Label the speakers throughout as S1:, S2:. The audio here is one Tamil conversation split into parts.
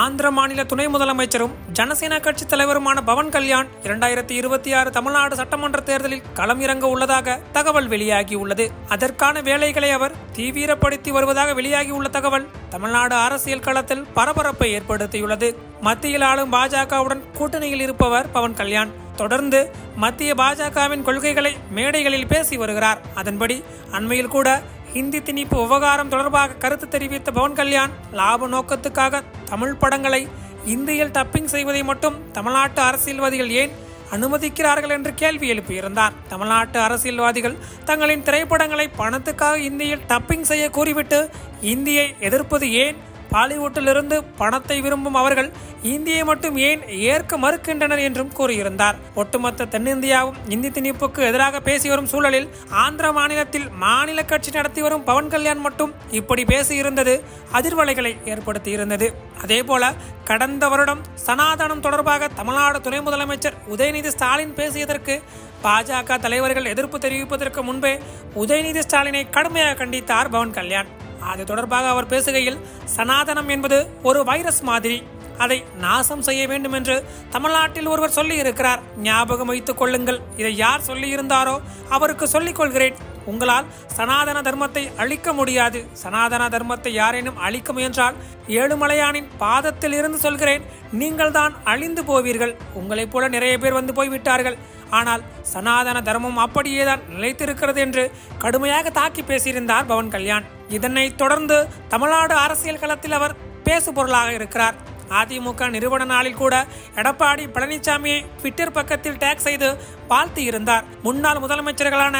S1: ஆந்திர மாநில துணை முதலமைச்சரும் ஜனசேனா கட்சி தலைவருமான பவன் கல்யாண் இரண்டாயிரத்தி இருபத்தி ஆறு தமிழ்நாடு சட்டமன்ற தேர்தலில் களம் இறங்க உள்ளதாக தகவல் வெளியாகியுள்ளது. அதற்கான வேலைகளை அவர் தீவிரப்படுத்தி வருவதாக வெளியாகியுள்ள தகவல் தமிழ்நாடு அரசியல் களத்தில் பரபரப்பை ஏற்படுத்தியுள்ளது. மத்தியில் ஆளும் பாஜகவுடன் கூட்டணியில் இருப்பவர் பவன் கல்யாண். தொடர்ந்து மத்திய பாஜகவின் கொள்கைகளை மேடைகளில் பேசி வருகிறார். அதன்படி அண்மையில் கூட ஹிந்தி திணிப்பு விவகாரம் தொடர்பாக கருத்து தெரிவித்த பவன் கல்யாண் லாப நோக்கத்துக்காக தமிழ் படங்களை இந்தியில் டப்பிங் செய்வதை மட்டும் தமிழ்நாட்டு அரசியல்வாதிகள் ஏன் அனுமதிக்கிறார்கள் என்று கேள்வி எழுப்பியிருந்தார். தமிழ்நாட்டு அரசியல்வாதிகள் தங்களின் திரைப்படங்களை பணத்துக்காக இந்தியில் டப்பிங் செய்ய கூறிவிட்டு இந்தியை எதிர்ப்பது ஏன்? பாலிவுட்டிலிருந்து பணத்தை விரும்பும் அவர்கள் இந்தியை மட்டும் ஏன் ஏற்க மறுக்கின்றனர் என்றும் கூறியிருந்தார். ஒட்டுமொத்த தென்னிந்தியாவும் இந்தி திணிப்புக்கு எதிராக பேசி வரும் சூழலில் ஆந்திர மாநிலத்தில் மாநில கட்சி நடத்தி வரும் பவன் கல்யாண் மட்டும் இப்படி பேசியிருந்தது அதிர்வலைகளை ஏற்படுத்தியிருந்தது. அதேபோல கடந்த வருடம் சனாதனம் தொடர்பாக தமிழ்நாடு துணை முதலமைச்சர் உதயநிதி ஸ்டாலின் பேசியதற்கு பாஜக தலைவர்கள் எதிர்ப்பு தெரிவிப்பதற்கு முன்பே உதயநிதி ஸ்டாலினை கடுமையாக கண்டித்தார் பவன் கல்யாண். அது தொடர்பாக அவர் பேசுகையில் சனாதனம் என்பது ஒரு வைரஸ் மாதிரி. அதை நாசம் செய்ய வேண்டும் என்று தமிழ்நாட்டில் ஒருவர் சொல்லி இருக்கிறார் ஞாபகம் வைத்துக் கொள்ளுங்கள். இதை யார் சொல்லியிருந்தாரோ அவருக்கு சொல்லிக் கொள்கிறேன். உங்களால் சனாதன தர்மத்தை அழிக்க முடியாது. சனாதன தர்மத்தை யாரேனும் அழிக்க முயன்றால் ஏழுமலையானின் பாதத்தில் இருந்து சொல்கிறேன் நீங்கள் தான் அழிந்து போவீர்கள். உங்களைப் போல நிறைய பேர் வந்து போய்விட்டார்கள். ஆனால் சனாதன தர்மம் அப்படியே தான் நிலைத்திருக்கிறது என்று கடுமையாக தாக்கி பேசியிருந்தார் பவன் கல்யாண். இதனை தொடர்ந்து தமிழ்நாடு அரசியல் களத்தில் அவர் பேசுபொருளாக இருக்கிறார். அதிமுக நிறுவன நாளில் கூட எடப்பாடி பழனிசாமியை ட்விட்டர் பக்கத்தில் டேக் செய்து வாழ்த்து இருந்தார் முன்னாள் முதலமைச்சர்களான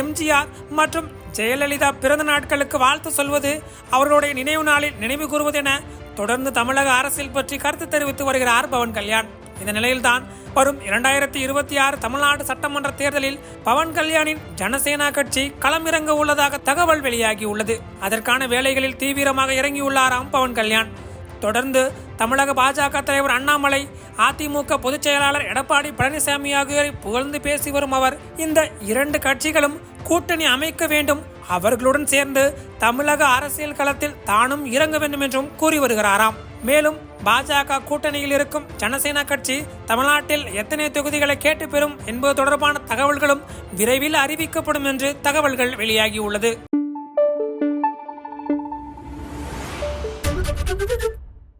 S1: எம்ஜிஆர் மற்றும் ஜெயலலிதா பிறந்த நாட்களுக்கு வாழ்த்து சொல்வது அவர்களுடைய நினைவு நாளில் நினைவு கூறுவது என தொடர்ந்து தமிழக அரசியல் பற்றி கருத்து தெரிவித்து வருகிறார் பவன் கல்யாண். இந்த நிலையில்தான் வரும் இரண்டாயிரத்தி இருபத்தி ஆறு தமிழ்நாடு சட்டமன்ற தேர்தலில் பவன் கல்யாணின் ஜனசேனா கட்சி களமிறங்க உள்ளதாக தகவல் வெளியாகியுள்ளது. அதற்கான வேலைகளில் தீவிரமாக இறங்கியுள்ளாராம் பவன் கல்யாண். தொடர்ந்து தமிழக பாஜக தலைவர் அண்ணாமலை அதிமுக பொதுச் செயலாளர் எடப்பாடி பழனிசாமி ஆகியோரை புகழ்ந்து பேசி வரும் அவர் இந்த இரண்டு கட்சிகளும் கூட்டணி அமைக்க வேண்டும். அவர்களுடன் சேர்ந்து தமிழக அரசியல் களத்தில் தானும் இறங்க வேண்டும் என்றும் கூறி வருகிறாராம். மேலும் பாஜக கூட்டணியில் இருக்கும் ஜனசேனா கட்சி தமிழ்நாட்டில் எத்தனை தொகுதிகளை கேட்டு பெறும் என்பது தொடர்பான தகவல்களும் விரைவில் அறிவிக்கப்படும் என்று தகவல்கள் வெளியாகியுள்ளது.